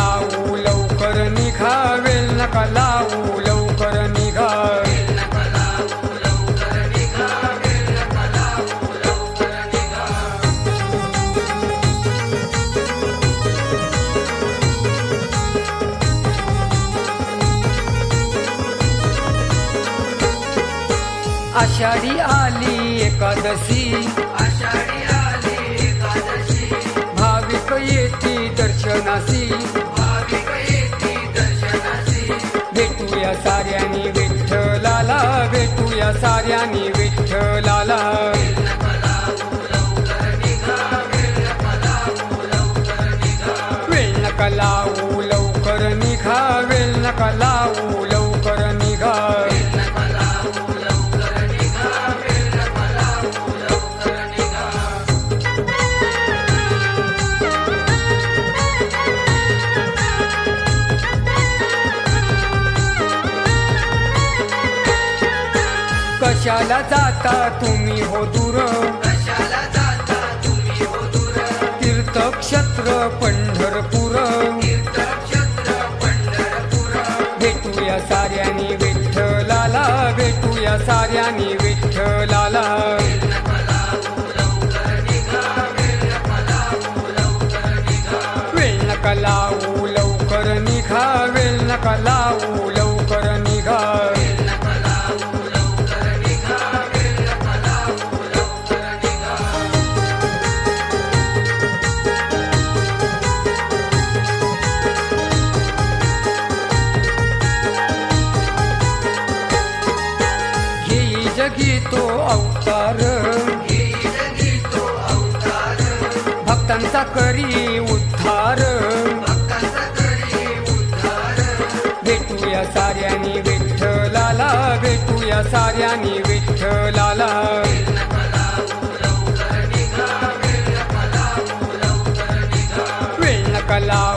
लावू लवकर निघा वेळ नका लावू लवकर निघा आषाढी आली एकादशी. आषाढी साऱ्यानी विठ्ठलाला भेटूया साऱ्यानी कशाला जाता तुम्ही हो दूर? कशाला जाता तुम्ही हो दूर? तीर्थक्षेत्र पंढरपूर. तीर्थक्षेत्र पंढरपूर. भेटूया साऱ्यानी विठ्ठलाला भेटूया साऱ्यानी विठ्ठलाला. वेळ नका लावू लवकर निघा वेळ नका लावू. जगी तो अवतार. गीतो अवतार भक्तांचा करी उद्धार. भेटूया साऱ्यानी विठ्ठलाला भेटूया साऱ्यानी विठ्ठलाला. वेळ कला